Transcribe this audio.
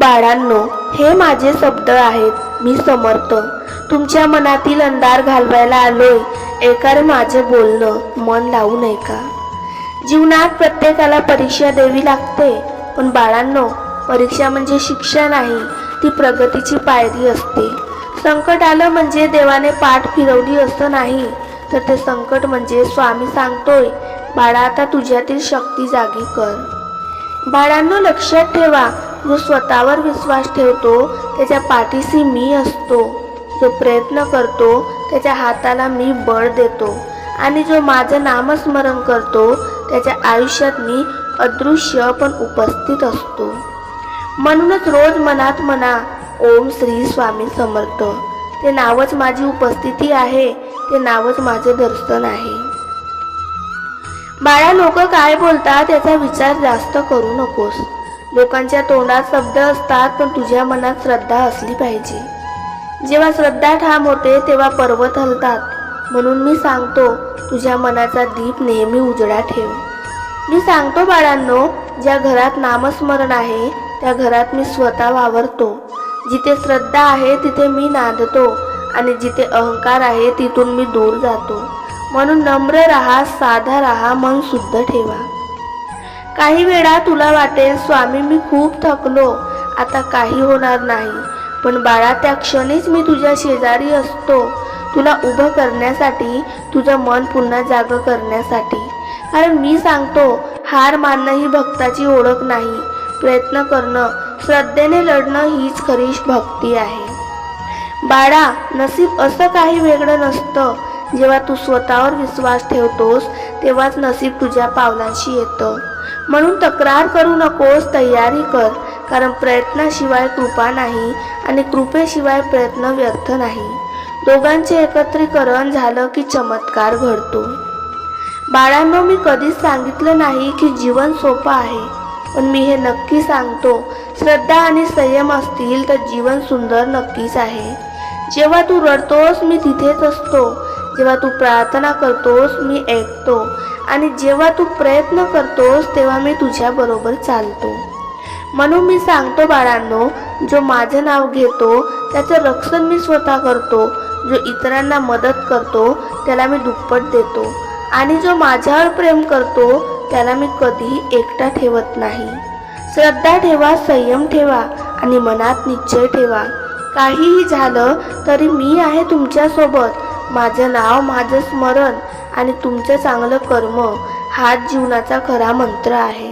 बाळांनो हे माझे शब्द आहेत. मी समर्थ. तुमच्या मनातील अंधार घालवायला आलोय. एकार माझे बोलणं मन लावू नये का? जीवनात प्रत्येकाला परीक्षा द्यावी लागते. पण बाळांनो परीक्षा म्हणजे शिक्षा नाही ती प्रगतीची पायरी असते. संकट आलं म्हणजे देवाने पाठ फिरवली असं नाही तर ते संकट म्हणजे स्वामी सांगतोय बाळा आता तुझ्यातील शक्ती जागी कर. बाळांनो लक्षात ठेवा जो स्वतःवर विश्वास ठेवतो त्याच्या पाठीशी मी असतो. जो प्रयत्न करतो त्याच्या हाताला मी बळ देतो. आणि जो माझं नामस्मरण करतो त्याच्या आयुष्यात मी अदृश्य पण उपस्थित असतो. म्हणूनच रोज मनात म्हणा ओम श्री स्वामी समर्थ. ते नावच माझी उपस्थिती आहे ते नावच माझे दर्शन आहे. बाळा लोक काय बोलतात याचा विचार जास्त करू नकोस. लोकांच्या तोंडात शब्द असतात पण तुझ्या मनात श्रद्धा असली पाहिजे. जेव्हा श्रद्धा ठाम होते तेव्हा पर्वत हलतात. म्हणून मी सांगतो तुझ्या मनाचा दीप नेहमी उजळा ठेव. मी सांगतो बाळांनो ज्या घरात नामस्मरण आहे त्या घरात मी स्वतः वावरतो. जिथे श्रद्धा आहे तिथे मी नांदतो. आणि जिथे अहंकार आहे तिथून मी दूर जातो. म्हणून नम्र राहा साधा राहा मन शुद्ध ठेवा. काही वेळा तुला वाटेल स्वामी मी खूप थकलो. आता काही होणार नाही. पण बाळा त्या क्षणीच मी तुझ्या शेजारी असतो. तुला उभं करण्यासाठी तुझं मन पुन्हा जाग करण्यासाठी. कारण मी सांगतो हार मानणं ही भक्ताची ओळख नाही. प्रयत्न करणं श्रद्धेने लढणं हीच खरी भक्ती आहे. बाळा नसीब असं काही वेगळं नसतं. जेव्हा तू स्वतःवर विश्वास ठेवतोस तेव्हाच नसीब तुझ्या पावलांशी येतं. म्हणून तक्रार करू नकोस तयारी कर कारण प्रयत्नाशिवाय कृपा नाही आणि कृपेशिवाय प्रयत्न व्यर्थ नाही. दोघांचे एकत्रीकरण झालं की चमत्कार घडतो. बाळांनो मी कधीच सांगितलं नाही की जीवन सोपं आहे पण मी हे नक्की सांगतो श्रद्धा आणि संयम असतील तर जीवन सुंदर नक्कीच आहे. जेव्हा तू रडतोस मी तिथेच असतो. जेव्हा तू प्रार्थना करतोस मी ऐकतो. आणि जेव्हा तू प्रयत्न करतोस तेव्हा मी तुझ्याबरोबर चालतो. म्हणून मी सांगतो बाळांनो जो माझं नाव घेतो त्याचं रक्षण मी स्वतः करतो. जो इतरांना मदत करतो त्याला मी दुप्पट देतो. आणि जो माझ्यावर प्रेम करतो त्याला मी कधीही एकटा ठेवत नाही. श्रद्धा ठेवा संयम ठेवा आणि मनात निश्चय ठेवा. काहीही झालं तरी मी आहे तुमच्यासोबत. माझं नाव माझं स्मरण आणि तुमचं चांगलं कर्म हाच जीवनाचा खरा मंत्र आहे.